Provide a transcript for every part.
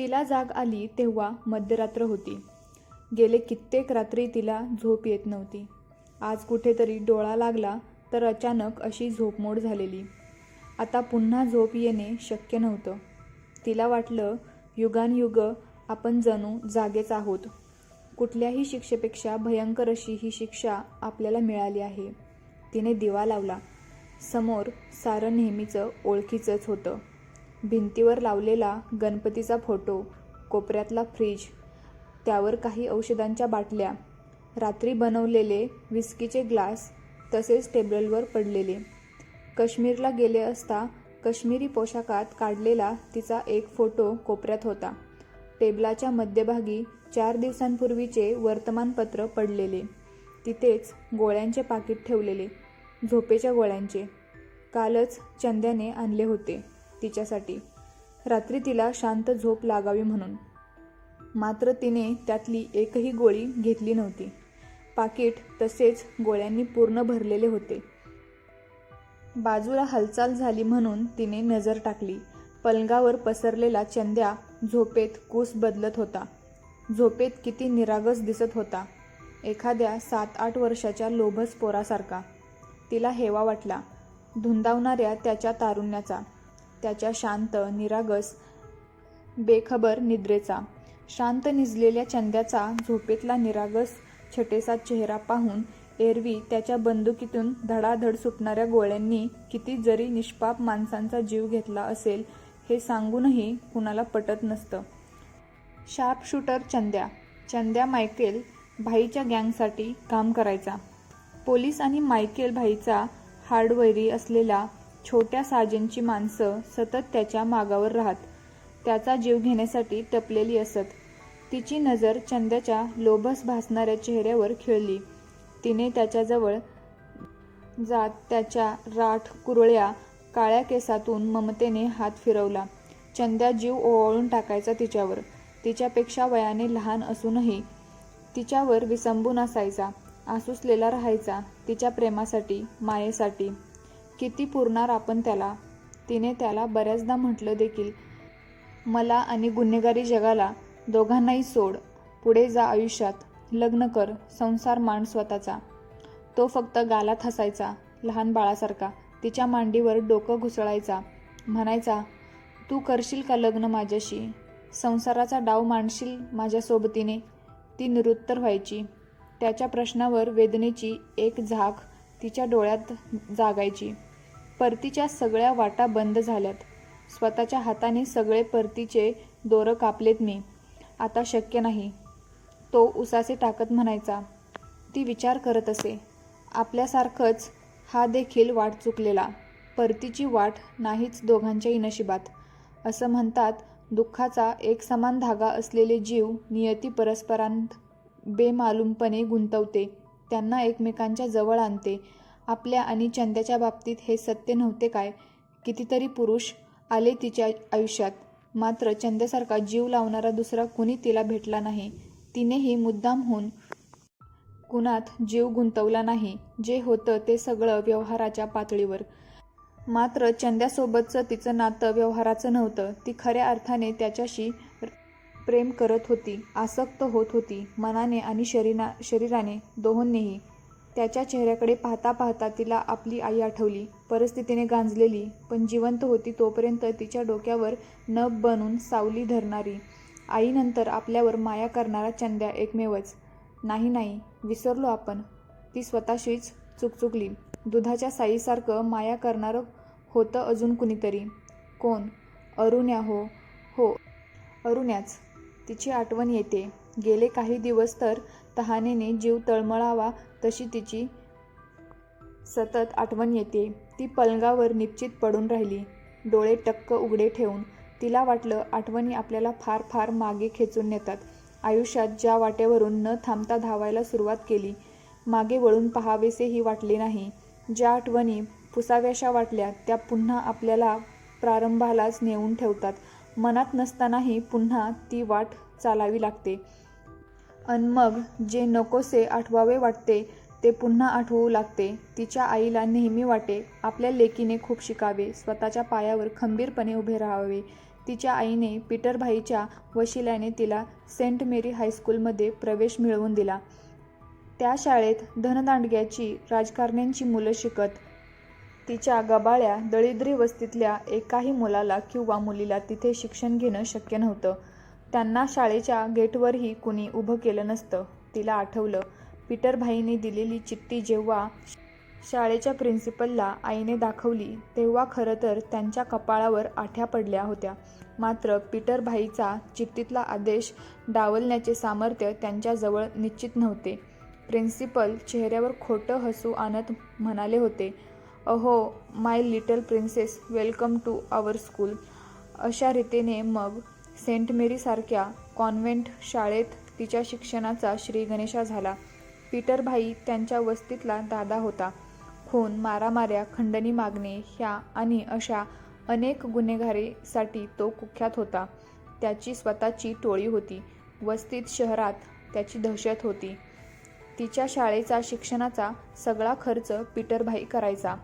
तिला जाग आली तेव्हा मध्यरात्र होती. गेले कित्येक रात्री तिला झोप येत नव्हती. आज कुठेतरी डोळा लागला तर अचानक अशी झोपमोड झालेली. आता पुन्हा झोप येणे शक्य नव्हतं. तिला वाटलं युगानयुग आपण जणू जागेच आहोत. कुठल्याही शिक्षेपेक्षा भयंकर अशी ही शिक्षा आपल्याला मिळाली आहे. तिने दिवा लावला. समोर सारं नेहमीचं ओळखीचंच होतं. भिंतीवर लावलेला गणपतीचा फोटो कोपऱ्यातला फ्रीज त्यावर काही औषधांच्या बाटल्या रात्री बनवलेले विस्कीचे ग्लास तसेच टेबलवर पडलेले. काश्मीरला गेले असता काश्मीरी पोशाखात काढलेला तिचा एक फोटो कोपऱ्यात होता. टेबलाच्या मध्यभागी चार दिवसांपूर्वीचे वर्तमानपत्र पडलेले. तिथेच गोळ्यांचे पाकिट ठेवलेले. झोपेच्या गोळ्यांचे. कालच चंद्याने आणले होते. तिच्यासाठी. रात्री तिला शांत झोप लागावी म्हणून. मात्र तिने त्यातली एकही गोळी घेतली नव्हती. पाकिट तसेच गोळ्यांनी पूर्ण भरलेले होते. बाजूला हालचाल झाली म्हणून तिने नजर टाकली. पलंगावर पसरलेला चंद्या झोपेत कूस बदलत होता. झोपेत किती निरागस दिसत होता. एखाद्या सात आठ वर्षाच्या लोभस पोरासारखा तिला हेवा वाटला. धुंदावणाऱ्या त्याच्या तारुण्याचा. त्याच्या शांत निरागस बेखबर निद्रेचा. शांत निजलेल्या चंद्याचा झोपेतला निरागस छटेसा चेहरा पाहून एरवी त्याच्या बंदुकीतून धडाधड सुटणाऱ्या गोळ्यांनी किती जरी निष्पाप माणसांचा जीव घेतला असेल हे सांगूनही कुणाला पटत नसतं. Sharp shooter Chandya. Chandya Michael भाईच्या गँगसाठी काम करायचा. पोलीस आणि मायकेल भाईचा हार्डवैरी असलेला छोट्या साजेंची माणसं सतत त्याच्या मागावर राहत. त्याचा जीव घेण्यासाठी टपलेली असत. तिची नजर चंद्याच्या लोभस भासणाऱ्या चेहऱ्यावर खिळली. तिने त्याच्याजवळ जात त्याच्या राठ कुरळ्या काळ्या केसातून ममतेने हात फिरवला. चंद्या जीव ओवाळून टाकायचा तिच्यावर. तिच्यापेक्षा वयाने लहान असूनही तिच्यावर विसंबून असायचा. आसुसलेला राहायचा तिच्या प्रेमासाठी मायेसाठी. किती पुरणार आपण त्याला? तिने त्याला बऱ्याचदा म्हटलं देखील. मला आणि गुन्हेगारी जगाला दोघांनाही सोड. पुढे जा आयुष्यात. लग्न कर. संसार मांड स्वतःचा. तो फक्त गालात हसायचा. लहान बाळासारखा. तिच्या मांडीवर डोकं घुसळायचा. म्हणायचा तू करशील का लग्न माझ्याशी? संसाराचा डाव मांडशील माझ्या सोबतीने ती निरुत्तर व्हायची. त्याच्या प्रश्नावर वेदनेची एक झाक तिच्या डोळ्यात जागायची. परतीच्या सगळ्या वाटा बंद झाल्यात. स्वतःच्या हाताने सगळे परतीचे दोरं कापलेत मी. आता शक्य नाही. तो उसासे टाकत म्हणायचा ती विचार करत असे. आपल्यासारखंच हा देखील वाट चुकलेला. परतीची वाट नाहीच दोघांच्याही नशिबात. असं म्हणतात दुःखाचा एक समान धागा असलेले जीव नियती परस्परांत बेमालूमपणे गुंतवते. त्यांना एकमेकांच्या जवळ आणते. आपल्या आणि चंद्याच्या बाबतीत हे सत्य नव्हते काय? कितीतरी पुरुष आले तिच्या आयुष्यात. मात्र चंद्यासारखा जीव लावणारा दुसरा कुणी तिला भेटला नाही. तिनेही मुद्दाम होऊन कुणात जीव गुंतवला नाही. जे होतं ते सगळं व्यवहाराच्या पातळीवर. मात्र चंद्यासोबतचं तिचं नातं व्यवहाराचं नव्हतं. ती खऱ्या अर्थाने त्याच्याशी प्रेम करत होती. आसक्त होत होती. मनाने आणि शरीरा शरीराने दोहोंनीही. त्याच्या चेहऱ्याकडे पाहता पाहता तिला आपली आई आठवली. परिस्थितीने गांजलेली पण जिवंत होती तोपर्यंत तिच्या डोक्यावर नभ बनून सावली धरणारी. आईनंतर आपल्यावर माया करणारा चंद्या एकमेवच. नाही नाही विसरलो आपण. ती स्वतःशीच चुकचुकली. दुधाच्या साईसारखं माया करणारं होतं अजून कुणीतरी. कोण? अरुण्या हो हो. अरुण्याच. तिची आठवण येते. गेले काही दिवस तर तहानेने जीव तळमळावा तशी तिची सतत आठवण येते. ती पलंगावर निश्चित पडून राहिली. डोळे टक्क उघडे ठेवून तिला वाटलं आठवणी आपल्याला फार फार मागे खेचून नेतात. आयुष्यात ज्या वाटेवरून न थांबता धावायला सुरुवात केली मागे वळून पहावेसेही वाटले नाही. ज्या आठवणी पुसाव्याशा वाटल्या त्या पुन्हा आपल्याला प्रारंभालाच नेऊन ठेवतात. मनात नसतानाही पुन्हा ती वाट चालावी लागते. अन मग जे नकोसे आठवावे वाटते ते पुन्हा आठवू लागते. तिच्या आईला नेहमी वाटे आपल्या लेकीने खूप शिकावे स्वतःच्या पायावर खंबीरपणे उभे राहावे. तिच्या आईने पीटरभाईच्या वशिल्याने तिला सेंट मेरी हायस्कूलमध्ये प्रवेश मिळवून दिला. त्या शाळेत धनदांडग्याची राजकारण्यांची मुलं शिकत तिच्या गबाळ्या दळिद्री वस्तीतल्या एकाही मुलाला किंवा मुलीला तिथे शिक्षण घेणं शक्य नव्हतं. त्यांना शाळेच्या गेटवरही कुणी उभं केलं नसतं. तिला आठवलं पीटरभाईने दिलेली चिठ्ठी जेव्हा शाळेच्या प्रिन्सिपलला आईने दाखवली तेव्हा खरं तर त्यांच्या कपाळावर आठ्या पडल्या होत्या. मात्र पीटरभाईचा चिठ्ठीतला आदेश डावलण्याचे सामर्थ्य त्यांच्याजवळ निश्चित नव्हते. प्रिन्सिपल चेहऱ्यावर खोटं हसू आणत म्हणाले होते अहो my little princess welcome to our school. अशा रीतीने मग सेंट मेरीसारख्या कॉन्व्हेंट शाळेत तिच्या शिक्षणाचा श्रीगणेशा झाला. पीटरभाई त्यांच्या वस्तीतला दादा होता. खून मारामाऱ्या खंडणी मागणे ह्या आणि अशा अनेक गुन्हेगारीसाठी तो कुख्यात होता. त्याची स्वतःची टोळी होती. वस्तीत शहरात त्याची दहशत होती. तिच्या शाळेचा शिक्षणाचा सगळा खर्च पीटरभाई करायचा.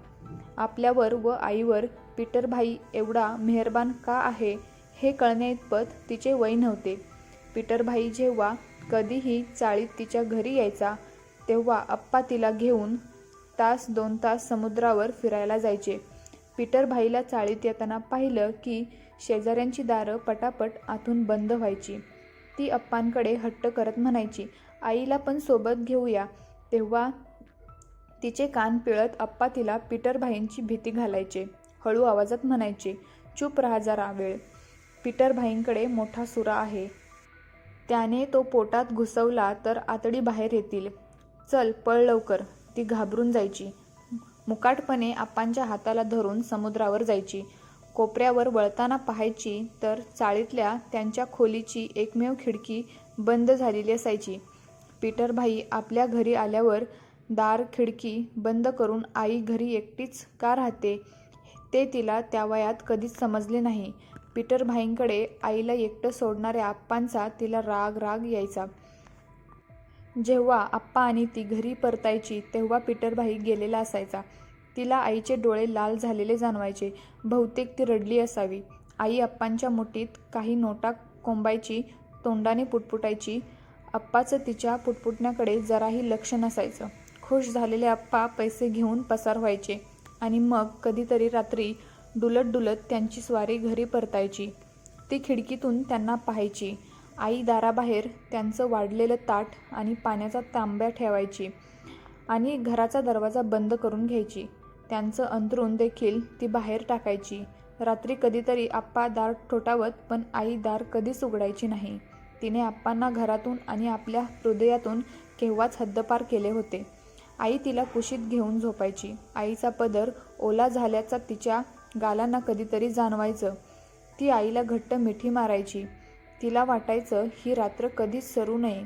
आपल्यावर व आईवर पीटरभाई एवढा मेहरबान का आहे? हे कळण्याइतपत तिचे वय नव्हते. पीटरभाई जेव्हा कधीही चाळीत तिच्या घरी यायचा तेव्हा आप्पा तिला घेऊन तास दोन तास समुद्रावर फिरायला जायचे. पीटरभाईला चाळीत येताना पाहिलं की शेजाऱ्यांची दारं पटापट आतून बंद व्हायची. ती अप्पांकडे हट्ट करत म्हणायची आईला पण सोबत घेऊया. तेव्हा तिचे कान पिळत अप्पा तिला पीटरभाईंची भीती घालायचे. हळू आवाजात म्हणायचे चूप राहा जरा वेळ. पीटरभाईंकडे मोठा सुरा आहे. त्याने तो पोटात घुसवला तर आतडी बाहेर येतील. चल पळ लवकर. ती घाबरून जायची. मुकाटपणे आप्पांच्या हाताला धरून समुद्रावर जायची. कोपऱ्यावर वळताना पाहायची तर चाळीतल्या त्यांच्या खोलीची एकमेव खिडकी बंद झालेली असायची. पीटरभाई आपल्या घरी आल्यावर दार खिडकी बंद करून आई घरी एकटीच का राहते? ते तिला त्या वयात कधीच समजले नाही. पीटरभाईंकडे आईला एकटं सोडणाऱ्या आप्पांचा तिला राग राग यायचा. जेव्हा आप्पा आणि ती घरी परतायची तेव्हा पीटरभाई गेलेला असायचा. तिला आईचे डोळे लाल झालेले जाणवायचे. बहुतेक ती रडली असावी. आई आप्पांच्या मुठीत काही नोटा कोंबायची तोंडाने पुटपुटायची. अप्पाचं तिच्या पुटपुटण्याकडे जराही लक्ष नसायचं. खुश झालेले आप्पा पैसे घेऊन पसार व्हायचे आणि मग कधीतरी रात्री डुलत डुलत त्यांची स्वारी घरी परतायची. ती खिडकीतून त्यांना पाहायची. आई दाराबाहेर त्यांचं वाढलेलं ताट आणि पाण्याचा तांब्या ठेवायची आणि घराचा दरवाजा बंद करून घ्यायची. त्यांचं अंतरून देखील ती बाहेर टाकायची. रात्री कधीतरी आप्पा दार ठोठावत पण आई दार कधीच उघडायची नाही. तिने आप्पांना घरातून आणि आपल्या हृदयातून केव्हाच हद्दपार केले होते. आई तिला कुशीत घेऊन झोपायची. आईचा पदर ओला झाल्याचा तिच्या गालांना कधीतरी जाणवायचं. ती आईला घट्ट मिठी मारायची. तिला वाटायचं ही रात्र कधीच सरू नये.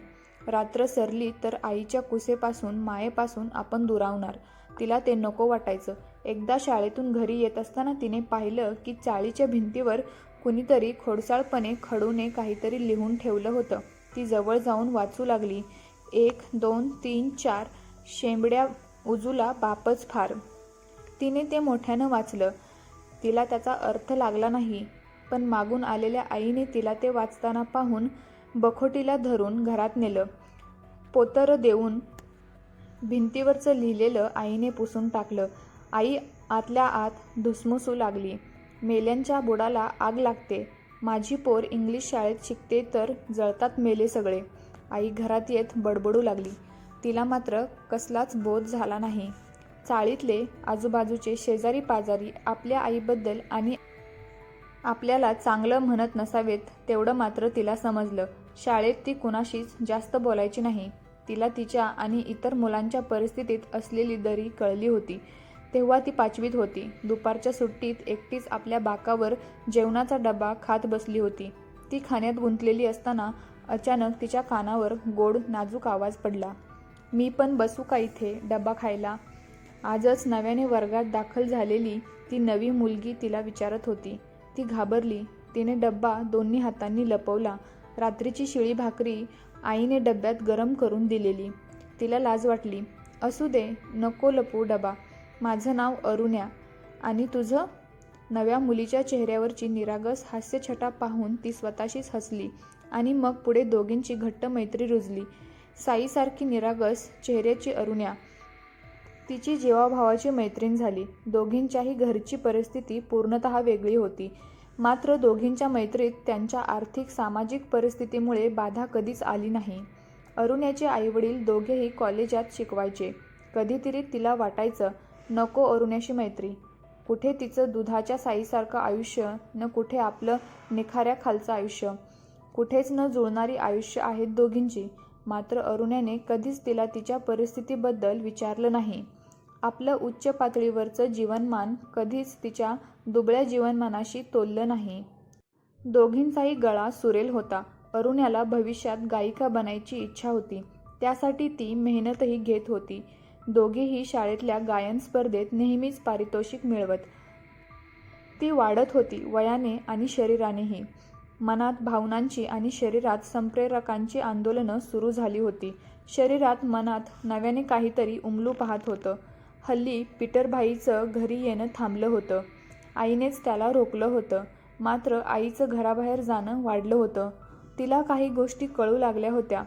रात्र सरली तर आईच्या कुसेपासून मायेपासून आपण दुरावणार. तिला ते नको वाटायचं. एकदा शाळेतून घरी येत असताना तिने पाहिलं की चाळीच्या भिंतीवर कुणीतरी खोडसाळपणे खडूने काहीतरी लिहून ठेवलं होतं. ती जवळ जाऊन वाचू लागली. एक दोन तीन चार शेंबड्या उजूला बापच फार. तिने ते मोठ्यानं वाचलं. तिला त्याचा अर्थ लागला नाही. पण मागून आलेल्या आईने तिला ते वाचताना पाहून बखोटीला धरून घरात नेलं. पोतर देऊन भिंतीवरचं लिहिलेलं आईने पुसून टाकलं. आई आतल्या आत धुसमुसू लागली. मेल्यांच्या बुडाला आग लागते. माझी पोर इंग्लिश शाळेत शिकते तर जळतात मेले सगळे. आई घरात येत बडबडू लागली. तिला मात्र कसलाच बोध झाला नाही. चाळीतले आजूबाजूचे शेजारी पाजारी आपल्या आईबद्दल आणि आपल्याला चांगलं म्हणत नसावेत तेवढं मात्र तिला समजलं. शाळेत ती कुणाशीच जास्त बोलायची नाही. तिला तिच्या आणि इतर मुलांच्या परिस्थितीत असलेली दरी कळली होती. तेव्हा ती पाचवीत होती. दुपारच्या सुट्टीत एकटीच आपल्या बाकावर जेवणाचा डबा खात बसली होती. ती खाण्यात गुंतलेली असताना अचानक तिच्या कानावर गोड नाजूक आवाज पडला. मी पण बसू का इथे? डबा खायला? आजच नव्याने वर्गात दाखल झालेली ती नवी मुलगी तिला विचारत होती. ती घाबरली. तिने डब्बा दोन्ही हातांनी लपवला. रात्रीची शिळी भाकरी आईने डब्यात गरम करून दिलेली. तिला लाज वाटली. असू दे नको लपू डबा. माझं नाव अरुण्या. आणि तुझं? नव्या मुलीच्या चेहऱ्यावरची निरागस हास्यछटा पाहून ती स्वतःशीच हसली आणि मग पुढे दोघींची घट्ट मैत्री रुजली. साईसारखी निरागस चेहऱ्याची अरुण्या. तिची जीवाभावाची मैत्रीण झाली. दोघींच्याही घरची परिस्थिती पूर्णतः वेगळी होती. मात्र दोघींच्या मैत्रीत त्यांच्या आर्थिक सामाजिक परिस्थितीमुळे बाधा कधीच आली नाही. अरुण्याचे आईवडील दोघेही कॉलेजात शिकवायचे. कधीतरी तिला वाटायचं नको अरुण्याशी मैत्री. कुठे तिचं दुधाच्या साईसारखं आयुष्य न कुठे आपलं निखाऱ्या खालचं आयुष्य. कुठेच न जुळणारी आयुष्य आहेत दोघींची. मात्र अरुण्याने कधीच तिला तिच्या परिस्थितीबद्दल विचारलं नाही. आपलं उच्च पातळीवरचं जीवनमान कधीच तिच्या दुबळ्या जीवनमानाशी तोललं नाही. दोघींचाही गळा सुरेल होता. अरुण्याला भविष्यात गायिका बनायची इच्छा होती. त्यासाठी ती मेहनतही घेत होती. दोघेही शाळेतल्या गायन स्पर्धेत नेहमीच पारितोषिक मिळवत. ती वाढत होती वयाने आणि शरीरानेही. मनात भावनांची आणि शरीरात संप्रेरकांची आंदोलनं सुरू झाली होती. शरीरात मनात नव्याने काहीतरी उमलू पाहत होतं. हल्ली पीटरभाईचं घरी येणं थांबलं होतं. आईनेच त्याला रोखलं होतं. मात्र आईचं घराबाहेर जाणं वाढलं होतं. तिला काही गोष्टी कळू लागल्या होत्या.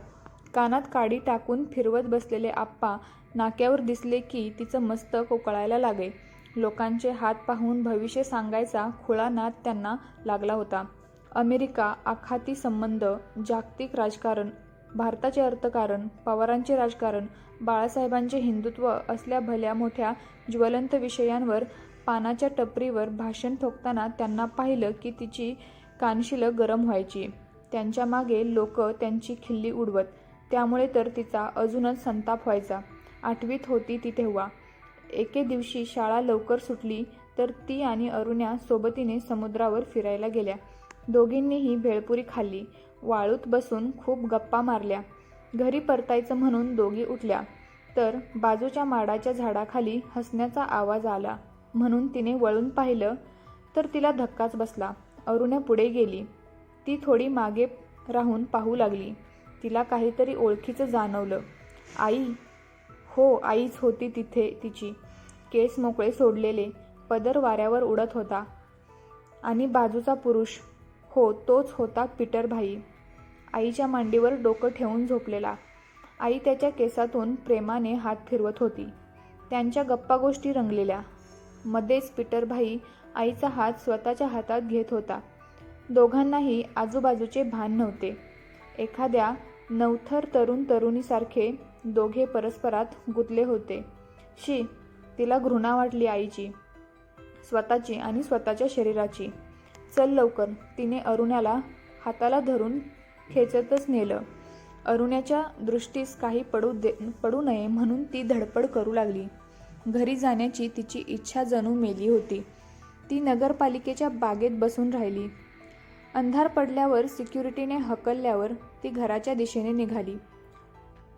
कानात काडी टाकून फिरवत बसलेले आप्पा नाक्यावर दिसले की तिचं मस्तक उकळायला लागे. लोकांचे हात पाहून भविष्य सांगायचा खुळा नाद त्यांना लागला होता. अमेरिका आखाती संबंध जागतिक राजकारण भारताचे अर्थकारण पवारांचे राजकारण बाळासाहेबांचे हिंदुत्व असल्या भल्या मोठ्या ज्वलंत विषयांवर पानाच्या टपरीवर भाषण ठोकताना त्यांना पाहिलं की तिची कानशिलं गरम व्हायची. त्यांच्या मागे लोक त्यांची खिल्ली उडवत त्यामुळे तर तिचा अजूनच संताप व्हायचा. आठवीत होती ती तेव्हा. एके दिवशी शाळा लवकर सुटली तर ती आणि अरुण्या सोबतीने समुद्रावर फिरायला गेल्या. दोघींनीही भेळपुरी खाल्ली. वाळूत बसून खूप गप्पा मारल्या. घरी परतायचं म्हणून दोघी उठल्या. तर बाजूच्या माडाच्या झाडाखाली हसण्याचा आवाज आला. म्हणून तिने वळून पाहिलं तर तिला धक्काच बसला. अरुण्या पुढे गेली. ती थोडी मागे राहून पाहू लागली. तिला काहीतरी ओळखीचं जाणवलं. आई? हो आईच होती तिथे तिची. केस मोकळे सोडलेले. पदर वाऱ्यावर उडत होता. आणि बाजूचा पुरुष? हो तोच होता पीटरभाई. आईच्या मांडीवर डोकं ठेवून झोपलेला. आई त्याच्या केसातून प्रेमाने हात फिरवत होती. त्यांच्या गप्पा गोष्टी रंगलेल्या. मध्येच पीटरभाई आईचा हात स्वतःच्या हातात घेत होता. दोघांनाही आजूबाजूचे भान नव्हते. एखाद्या नवथर तरुण तरुणीसारखे दोघे परस्परात गुंतले होते. शी तिला घृणा वाटली आईची. स्वतःची आणि स्वतःच्या शरीराची. चल लवकर तिने अरुणाला हाताला धरून खेचतच नेलं. अरुण्याच्या दृष्टीस काही पडू दे पडू नये म्हणून ती धडपड करू लागली. घरी जाण्याची तिची इच्छा जणू मेली होती. ती नगरपालिकेच्या बागेत बसून राहिली. अंधार पडल्यावर सिक्युरिटीने हकलल्यावर ती घराच्या दिशेने निघाली.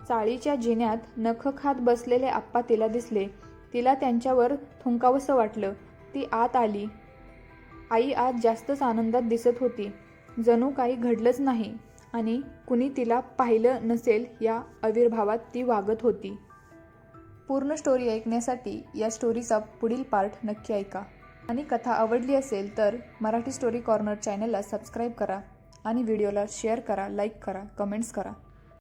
चाळीच्या जिन्यात नख खात बसलेले आप्पा तिला दिसले. तिला त्यांच्यावर थुंकावंसं वाटलं. ती आत आली. आई आज जास्तच आनंदात दिसत होती. जणू काही घडलंच नाही. आणि कुणी तिला पाहिलं नसेल या आविर्भावात ती वागत होती. पूर्ण स्टोरी ऐकण्यासाठी या स्टोरीचा पुढील पार्ट नक्की ऐका. आणि कथा आवडली असेल तर मराठी स्टोरी कॉर्नर चॅनलला सबस्क्राईब करा आणि व्हिडिओला शेअर करा लाईक करा कमेंट्स करा.